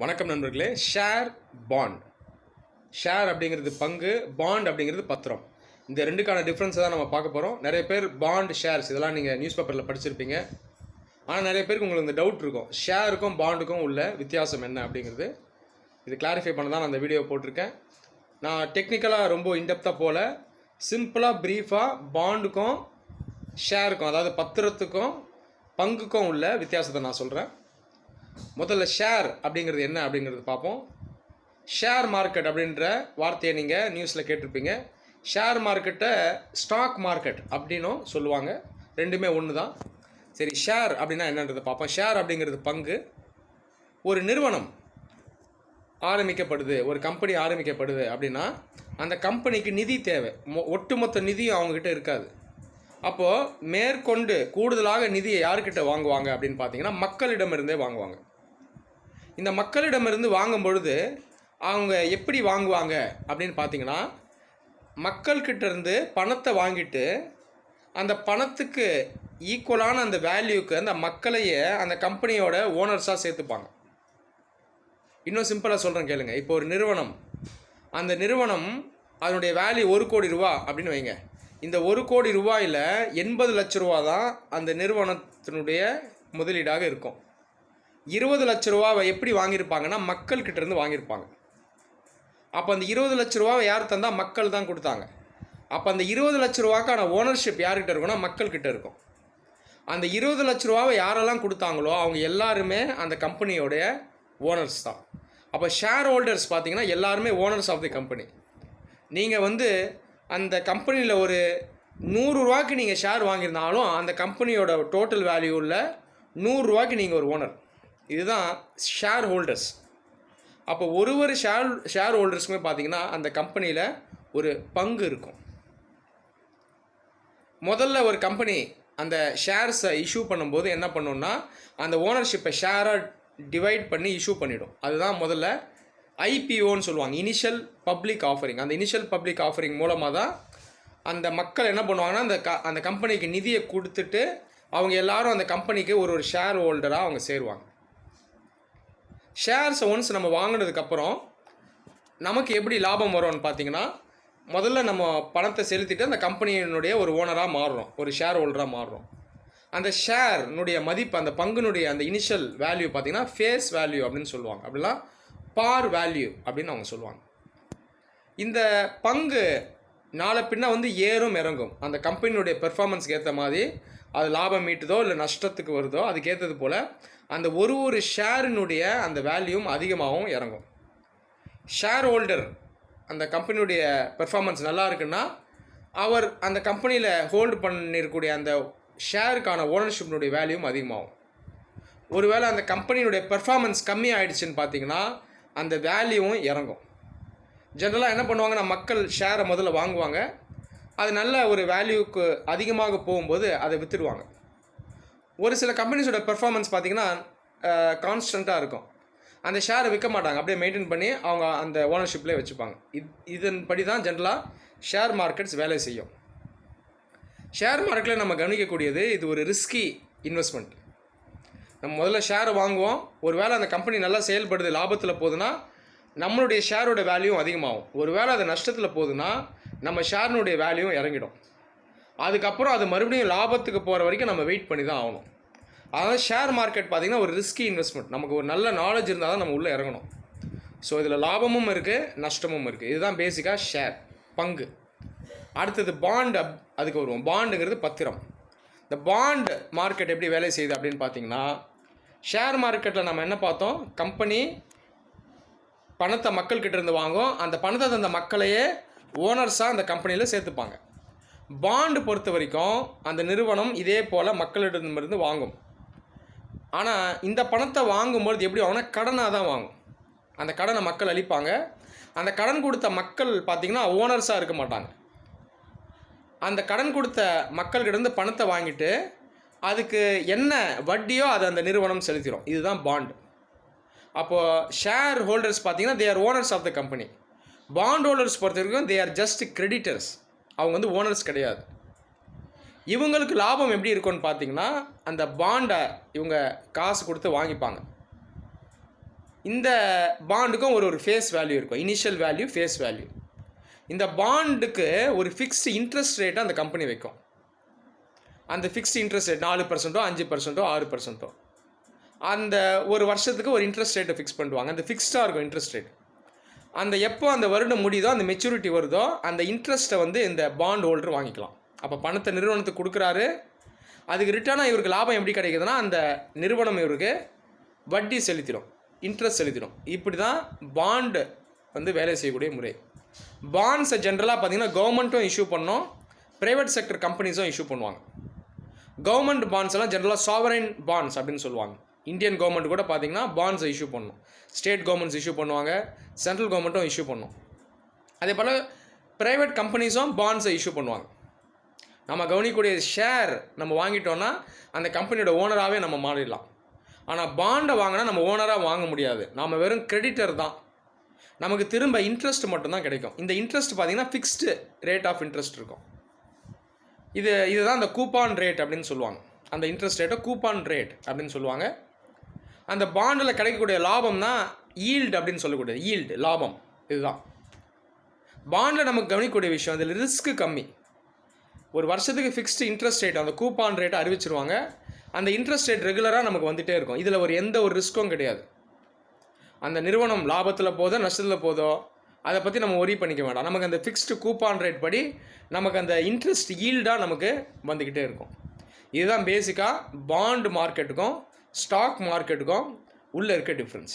வணக்கம் நண்பர்களே. Share bond share அப்படிங்கிறது பங்கு பாண்ட் அப்படிங்கிறது பத்திரம். இந்த ரெண்டுக்கான டிஃப்ரென்ஸை தான் நம்ம பார்க்க போகிறோம் நிறைய பேர் பாண்ட் ஷேர்ஸ் இதெல்லாம் நீங்கள் நியூஸ் பேப்பரில் படிச்சிருப்பீங்க. ஆனால் நிறைய பேருக்கு உங்களுக்கு இந்த டவுட் இருக்கும். ஷேருக்கும் பாண்டுக்கும் உள்ள வித்தியாசம் என்ன அப்படிங்கிறது. இது கிளாரிஃபை பண்ண தான் நான் அந்த வீடியோ போட்டிருக்கேன். நான் டெக்னிக்கலாக ரொம்ப இன்டெப்த்தாக போல. சிம்பிளாக ப்ரீஃபாக பாண்டுக்கும் ஷேருக்கும் அதாவது பத்திரத்துக்கும் பங்குக்கும் உள்ள வித்தியாசத்தை நான் சொல்கிறேன் முதல்ல ஷேர் அப்படிங்கிறது என்ன அப்படிங்கிறது பார்ப்போம். ஷேர் மார்க்கெட் அப்படின்ற வார்த்தையை நீங்கள் நியூஸில் கேட்டிருப்பீங்க. ஷேர் மார்க்கெட்டை ஸ்டாக் மார்க்கெட் அப்படின்னும் சொல்லுவாங்க. ரெண்டுமே ஒன்று தான் சரி ஷேர் அப்படின்னா என்னன்றதை பார்ப்போம். ஷேர் அப்படிங்கிறது பங்கு. ஒரு நிறுவனம் ஆரம்பிக்கப்படுது ஒரு கம்பெனி ஆரம்பிக்கப்படுது அப்படின்னா அந்த கம்பெனிக்கு நிதி தேவை. மொ- ஒட்டுமொத்த நிதியும் அவங்கக்கிட்ட இருக்காது. அப்போது மேற்கொண்டு கூடுதலாக நிதியை யார்கிட்ட வாங்குவாங்க அப்படின்னு பார்த்தீங்கன்னா மக்களிடமிருந்தே வாங்குவாங்க. இந்த மக்களிடமிருந்து வாங்கும் பொழுது அவங்க எப்படி வாங்குவாங்க அப்படின்னு பார்த்தீங்கன்னா மக்கள்கிட்ட இருந்து பணத்தை வாங்கிட்டு அந்த பணத்துக்கு ஈக்குவலான அந்த வேல்யூக்கு அந்த மக்களையே அந்த கம்பெனியோட ஓனர்ஸாக சேர்த்துப்பாங்க. இன்னும் சிம்பிளாக சொல்கிறேன் கேளுங்க. இப்போ ஒரு நிறுவனம். அந்த நிறுவனம் அதனுடைய வேல்யூ ஒரு கோடி ரூபா அப்படின்னு வைங்க. இந்த ஒரு கோடி ரூபாயில் எண்பது லட்ச ரூபா தான் அந்த நிறுவனத்தினுடைய முதலீடாக இருக்கும். இருபது லட்ச ரூபாவை எப்படி வாங்கியிருப்பாங்கன்னா மக்கள்கிட்ட இருந்து வாங்கியிருப்பாங்க. அப்போ அந்த இருபது லட்ச ரூபாவை யார் தந்தால் மக்கள் தான் கொடுத்தாங்க. அப்போ அந்த இருபது லட்ச ரூபாக்கான ஓனர்ஷிப் யார்கிட்ட இருக்கும்னா மக்கள்கிட்ட இருக்கும். அந்த இருபது லட்ச ரூபாவை யாரெல்லாம் கொடுத்தாங்களோ அவங்க எல்லாருமே அந்த கம்பெனியோடைய ஓனர்ஸ் தான். அப்போ ஷேர் ஹோல்டர்ஸ் பார்த்தீங்கன்னா எல்லாருமே ஓனர்ஸ் ஆஃப் தி கம்பெனி நீங்கள் வந்து அந்த கம்பெனியில் ஒரு நூறுரூவாய்க்கு நீங்கள் ஷேர் வாங்கியிருந்தாலும் அந்த கம்பெனியோட டோட்டல் வேல்யூவில் நூறுரூவாக்கு நீங்கள் ஒரு ஓனர் இதுதான் ஷேர் ஹோல்டர்ஸ் அப்போ ஒரு ஒரு ஷேர் ஷேர் ஹோல்டர்ஸுக்குமே பார்த்தீங்கன்னா அந்த கம்பெனியில் ஒரு பங்கு இருக்கும். முதல்ல ஒரு கம்பெனி அந்த ஷேர்ஸை இஷ்யூ பண்ணும்போது என்ன பண்ணுன்னா அந்த ஓனர்ஷிப்பை ஷேராக டிவைட் பண்ணி இஷ்யூ பண்ணிவிடும் அதுதான் முதல்ல ஐபிஓன்னு சொல்லுவாங்க. இனிஷியல் பப்ளிக் ஆஃபரிங் அந்த இனிஷியல் பப்ளிக் ஆஃபரிங் மூலமாக தான் அந்த மக்கள் என்ன பண்ணுவாங்கன்னா அந்த க அந்த கம்பெனிக்கு நிதியை கொடுத்துட்டு அவங்க எல்லாரும் அந்த கம்பெனிக்கு ஒரு ஒரு ஷேர் ஹோல்டராக அவங்க சேருவாங்க. ஷேர்ஸ் ஒன்ஸ் நம்ம வாங்கினதுக்கப்புறம் நமக்கு எப்படி லாபம் வரும்னு பார்த்தீங்கன்னா முதல்ல நம்ம பணத்தை செலுத்திட்டு அந்த கம்பெனியினுடைய ஒரு ஓனராக மாறுறோம். ஒரு ஷேர் ஹோல்டராக மாறுறோம். அந்த ஷேர்னுடைய மதிப்பு அந்த பங்குனுடைய அந்த இனிஷியல் வேல்யூ பார்த்தீங்கன்னா ஃபேஸ் வேல்யூ அப்படின்னு சொல்லுவாங்க. அப்படின்னா பார் வேல்யூ அப்படின்னு அவங்க சொல்லுவாங்க. இந்த பங்கு நாளை பின்ன வந்து ஏறும் இறங்கும். அந்த கம்பெனியுடைய பெர்ஃபார்மன்ஸ்க்கு ஏற்ற மாதிரி அது லாபம் மீட்டுதோ இல்லை நஷ்டத்துக்கு வருதோ அதுக்கேற்றது போல் அந்த ஒரு ஒரு ஷேரினுடைய அந்த வேல்யூம் அதிகமாகவும் இறங்கும். ஷேர் ஹோல்டர் அந்த கம்பெனியுடைய பெர்ஃபார்மன்ஸ் நல்லா இருக்குன்னா அவர் அந்த கம்பெனியில் ஹோல்டு பண்ணிருக்கக்கூடிய அந்த ஷேருக்கான ஓனர்ஷிப்னுடைய வேல்யூம் அதிகமாகும். ஒருவேளை அந்த கம்பெனியுடைய பெர்ஃபார்மன்ஸ் கம்மி ஆயிடுச்சுன்னு பார்த்தீங்கன்னா அந்த வேல்யூவும் இறங்கும். ஜென்ரலாக என்ன பண்ணுவாங்கன்னா மக்கள் ஷேரை முதல்ல வாங்குவாங்க. அது நல்ல ஒரு வேல்யூக்கு அதிகமாக போகும்போது அதை விற்றுடுவாங்க ஒரு சில கம்பெனிஸோட பெர்ஃபார்மன்ஸ் பார்த்தீங்கன்னா கான்ஸ்டண்ட்டாக இருக்கும். அந்த ஷேரை விற்க மாட்டாங்க. அப்படியே மெயின்டைன் பண்ணி அவங்க அந்த ஓனர்ஷிப்லேயே வச்சுப்பாங்க. இது இதன்படி தான் ஜென்ரலாக ஷேர் மார்க்கெட்ஸ் வேலை செய்யும். ஷேர் மார்க்கெட்டில் நம்ம கவனிக்கக்கூடியது இது ஒரு ரிஸ்கி இன்வெஸ்ட்மெண்ட் நம்ம முதல்ல ஷேரை வாங்குவோம். ஒரு வேளை அந்த கம்பெனி நல்லா செயல்படுது லாபத்தில் போகுதுன்னா நம்மளுடைய ஷேரோட வேல்யூவும் அதிகமாகும். ஒரு வேளை அது நஷ்டத்தில் போகுதுன்னா நம்ம ஷேரினுடைய வேல்யூவும் இறங்கிடும். அதுக்கப்புறம் அது மறுபடியும் லாபத்துக்கு போகிற வரைக்கும் நம்ம வெயிட் பண்ணி தான் ஆகணும். அதனால் ஷேர் மார்க்கெட் பார்த்திங்கன்னா ஒரு ரிஸ்கி இன்வெஸ்ட்மெண்ட் நமக்கு ஒரு நல்ல நாலேஜ் இருந்தால் தான் நம்ம உள்ளே இறங்கணும். ஸோ இதில் லாபமும் இருக்குது நஷ்டமும் இருக்குது இதுதான் பேசிக்காக ஷேர் பங்கு. அடுத்தது பாண்ட் அப் அதுக்கு வருவோம். பாண்டுங்கிறது பத்திரம். இந்த பாண்ட் மார்க்கெட் எப்படி வேலை செய்யுது அப்படின்னு பார்த்தீங்கன்னா ஷேர் மார்க்கெட்டில் நம்ம என்ன பார்த்தோம்? கம்பெனி பணத்தை மக்கள்கிட்ட இருந்து வாங்கும் அந்த பணத்தை தந்த மக்களையே ஓனர்ஸாக அந்த கம்பெனியில் சேர்த்துப்பாங்க. பாண்டு பொறுத்த வரைக்கும் அந்த நிறுவனம் இதே போல் மக்களிடமிருந்து வாங்கும். ஆனால் இந்த பணத்தை வாங்கும்பொழுது எப்படி வாங்கினா கடனாக தான் வாங்கும். அந்த கடனை மக்கள் அளிப்பாங்க அந்த கடன் கொடுத்த மக்கள் பார்த்திங்கன்னா ஓனர்ஸாக இருக்க மாட்டாங்க. அந்த கடன் கொடுத்த மக்கள்கிட்டருந்து பணத்தை வாங்கிட்டு அதுக்கு என்ன வட்டியோ அதை அந்த நிறுவனம் செலுத்திடும். இதுதான் பாண்ட் அப்போது ஷேர் ஹோல்டர்ஸ் பார்த்தீங்கன்னா they are owners of the company bondholders பொறுத்த வரைக்கும் தே ஆர் ஜஸ்ட் கிரெடிட்டர்ஸ் அவங்க வந்து ஓனர்ஸ் கிடையாது. இவங்களுக்கு லாபம் எப்படி இருக்கும்னு பார்த்தீங்கன்னா அந்த பாண்டை இவங்க காசு கொடுத்து வாங்கிப்பாங்க. இந்த பாண்டுக்கும் ஒரு ஒரு ஃபேஸ் வேல்யூ இருக்கும். இனிஷியல் வேல்யூ ஃபேஸ் வேல்யூ இந்த பாண்டுக்கு ஒரு ஃபிக்ஸ்டு இன்ட்ரெஸ்ட் ரேட்டை அந்த கம்பெனி வைக்கும். அந்த ஃபிக்ஸ்டு இன்ட்ரெஸ்ட் ரேட் நாலு பர்சன்ட்டோ அஞ்சு பர்சன்ட்டோ ஆறு பர்சன்ட்டோ அந்த ஒரு வருஷத்துக்கு ஒரு இன்ட்ரெஸ்ட் ரேட்டை ஃபிக்ஸ் பண்ணுவாங்க. அந்த ஃபிக்ஸ்டாக இருக்கும் இன்ட்ரெஸ்ட் ரேட் அந்த எப்போ அந்த வருடம் முடியுதோ அந்த மெச்சூரிட்டி வருதோ அந்த இன்ட்ரெஸ்ட்டை வந்து இந்த பாண்ட் ஹோல்டர் வாங்கிக்கலாம். அப்போ பணத்தை நிறுவனத்துக்கு கொடுக்குறாரு. அதுக்கு ரிட்டர்னாக இவருக்கு லாபம் எப்படி கிடைக்குதுன்னா அந்த நிறுவனம் இவருக்கு வட்டி செலுத்திடும். இன்ட்ரெஸ்ட் செலுத்திடும். இப்படி தான் பாண்டு வந்து வேலை செய்யக்கூடிய முறை. பாண்ட்ஸை ஜென்ரலாக பார்த்தீங்கன்னா கவர்மெண்ட்டும் இஷ்யூ பண்ணோம். ப்ரைவேட் செக்டர் கம்பெனிஸும் இஷ்யூ பண்ணுவாங்க. கவர்மெண்ட் பாண்ட்ஸ் எல்லாம் ஜென்ரலாக சாவரைன் பாண்ட்ஸ் அப்படின்னு சொல்லுவாங்க. இந்தியன் கவர்மெண்ட் கூட பார்த்தீங்கன்னா பாண்ட்ஸை இஷ்யூ பண்ணும். ஸ்டேட் கவர்மெண்ட்ஸ் இஷ்யூ பண்ணுவாங்க. சென்ட்ரல் கவர்மெண்ட்டும் இஷ்யூ பண்ணும். அதே போல் ப்ரைவேட் கம்பெனிஸும் பாண்ட்ஸை இஷ்யூ பண்ணுவாங்க. நம்ம கவனிக்கக்கூடிய ஷேர் நம்ம வாங்கிட்டோன்னா அந்த கம்பெனியோட ஓனராகவே நம்ம மாறிடலாம். ஆனால் பாண்டை வாங்கினா நம்ம ஓனராக வாங்க முடியாது. நாம் வெறும் கிரெடிட்டர் தான். நமக்கு திரும்ப இன்ட்ரெஸ்ட் மட்டும்தான் கிடைக்கும். இந்த இன்ட்ரெஸ்ட் பார்த்தீங்கன்னா ஃபிக்ஸ்டு ரேட் ஆஃப் இன்ட்ரெஸ்ட் இருக்கும். இது இதுதான் அந்த கூப்பான் ரேட் அப்படின்னு சொல்லுவாங்க. அந்த இன்ட்ரெஸ்ட் ரேட்டை கூப்பான் ரேட் அப்படின்னு சொல்லுவாங்க. அந்த பாண்டில் கிடைக்கக்கூடிய லாபம் தான் ஈல்டு அப்படின்னு சொல்லக்கூடியது. ஈல்டு லாபம். இதுதான். பாண்டில் நமக்கு கவனிக்கக்கூடிய விஷயம் அதில் ரிஸ்க்கு கம்மி. ஒரு வருஷத்துக்கு ஃபிக்ஸ்டு இன்ட்ரெஸ்ட் ரேட் அந்த கூப்பான் ரேட்டை அறிவிச்சிருவாங்க. அந்த இன்ட்ரெஸ்ட் ரேட் ரெகுலராக நமக்கு வந்துகிட்டே இருக்கும். இதில் ஒரு எந்த ஒரு ரிஸ்க்கும் கிடையாது. அந்த நிறுவனம் லாபத்தில் போதோ நஷ்டத்தில் போதோ அதை பற்றி நம்ம ஒரி பண்ணிக்க வேண்டாம். நமக்கு அந்த ஃபிக்ஸ்டு கூப்பான் ரேட் படி நமக்கு அந்த இன்ட்ரெஸ்ட் ஈல்டாக நமக்கு வந்துக்கிட்டே இருக்கும். இதுதான் பேசிக்காக பாண்ட் மார்க்கெட்டுக்கும் ஸ்டாக் மார்க்கெட்டுக்கும் உள்ளே இருக்க டிஃப்ரென்ஸ்